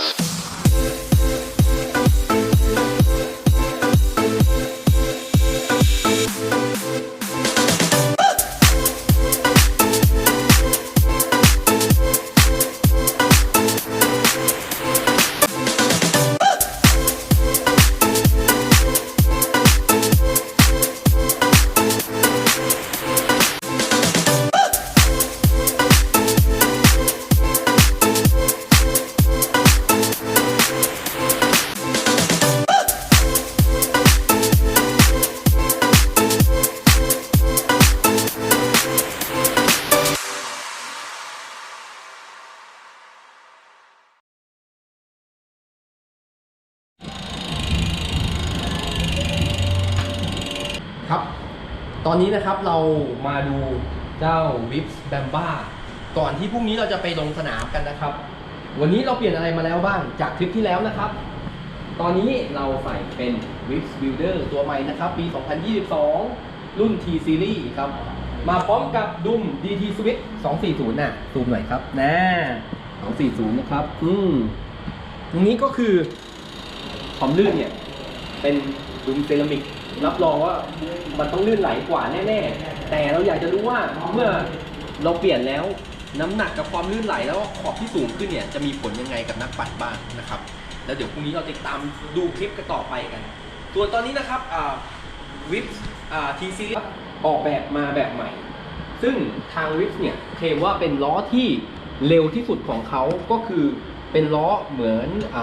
ค อนนี้นะครับเรามาดูเจ้าวิปส์แบมบ้าก่อนที่พรุ่งนี้เราจะไปลงสนามกันนะครับ วันนี้เราเปลี่ยนอะไรมาแล้วบ้างจากคลิปที่แล้วนะครับ ตอนนี้เราใส่เป็น Vips Builder ตัวใหม่นะครับ ปี 2022 รุ่น T Series ครับ มาพร้อมกับดุม DT Switch 240 น่ะซูมหน่อยครับน่า240 นะครับ อืมตรงนี้ก็คือความลื่นเนี่ย เป็นดุมเซรามิก รับรองว่ามันต้องลื่นไหลกว่าแน่ๆ แต่เราอยากจะรู้ว่าเมื่อเราเปลี่ยนแล้วน้ำหนักกับความลื่นไหลแล้วขอบที่สูงขึ้นเนี่ยจะมีผลยังไงกับนักปั่นบ้างนะครับ แล้วเดี๋ยวพรุ่งนี้เราติดตามดูคลิปกันต่อไปกันส่วนตอนนี้นะครับวิปทีซีออกแบบมาแบบใหม่ ซึ่งทางวิปเนี่ยเคลมว่าเป็นล้อที่เร็วที่สุดของเขาก็คือเป็นล้อเหมือนอ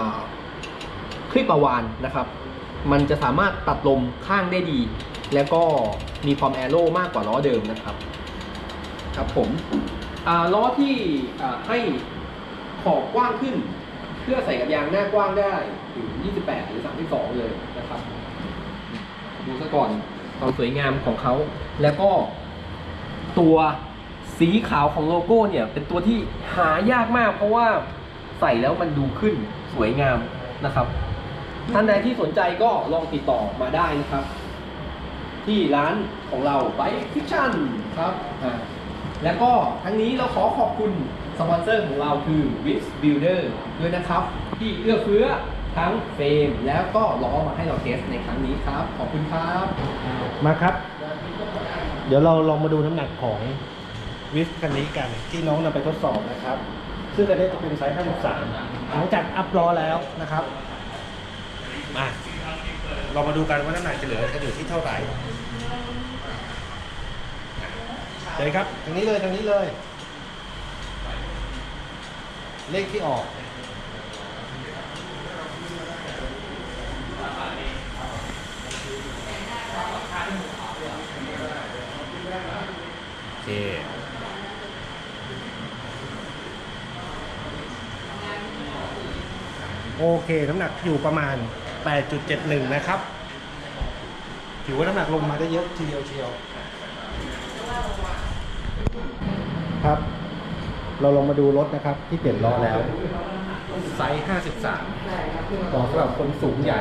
คลิปประวานนะครับ มันจะสามารถตัดลมข้างได้ดี แล้วก็มีความแอโร่มากกว่าล้อเดิมนะครับ ครับผมอ่าล้อที่ให้ขอบกว้างขึ้น เพื่อใส่กับยางหน้ากว้างได้ถึง 28 หรือ 32 เลยนะครับ ดูซะก่อนความสวยงามของเขา แล้วก็ตัวสีขาวของโลโก้เนี่ย เป็นตัวที่หายากมากเพราะว่าใส่แล้วมันดูขึ้นสวยงามนะครับ ท่านใดที่สนใจก็ลองติดต่อมาได้นะครับ ที่ร้านของเราไบฟิชชั่นครับอ่าแล้วก็ทั้งนี้เราขอขอบคุณสปอนเซอร์ของเราคือ w i s Builder ด้วยนะครับ ที่เอื้อเฟื้อทั้งเฟรมแล้วก็ล้อมาให้เราเทสในครั้งนี้ครับ ขอบคุณครับ มาครับ เดี๋ยวเราลองมาดูน้ำหนักของวิสคันนี้กันที่น้องนำไปทดสอบนะครับ ซึ่งอันนี้จะเป็นไซส์ 53 หลังจากอัพล้อแล้วนะครับ มาเรามาดูกันว่าน้ำหนักจะเหลือจะอยู่ที่เท่าไหร่เลยครับทางนี้เลยทางนี้เลย เลขที่ออกโอเคโอเค น้ำหนักอยู่ประมาณ 8.71 นะครับ ถือว่าน้ำหนักลงมาได้เยอะทีเดียวเชียวครับ เราลองมาดูรถนะครับ ที่เปลี่ยนล้อแล้ว ไซส์ 53เหมาะสำหรับคนสูงใหญ่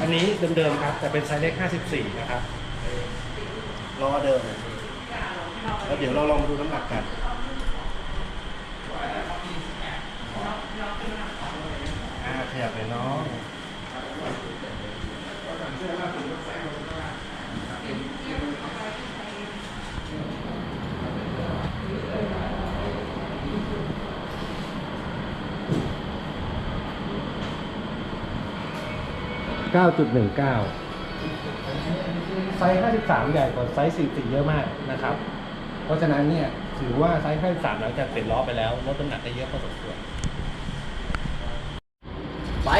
อันนี้เดิมๆครับ แต่เป็นไซส์เล็ก 54 นะครับล้อเดิม แล้วเดี๋ยวเราลองมาดูน้ำหนักกัน อ่าข ยับเลยน้อง9.19ไซส์53 ใหญ่กว่าไซส์44เยอะมากนะครับ เพราะฉะนั้นเนี่ยถือว่าไซส์53หลังจากเปลี่ยนล้อไปแล้วลดน้ำหนักได้เยอะพอสมควร ไป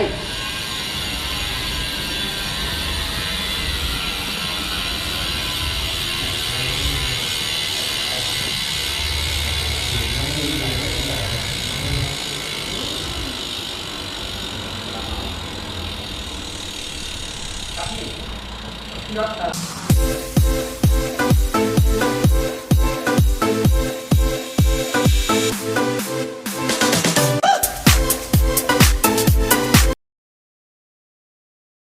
ครั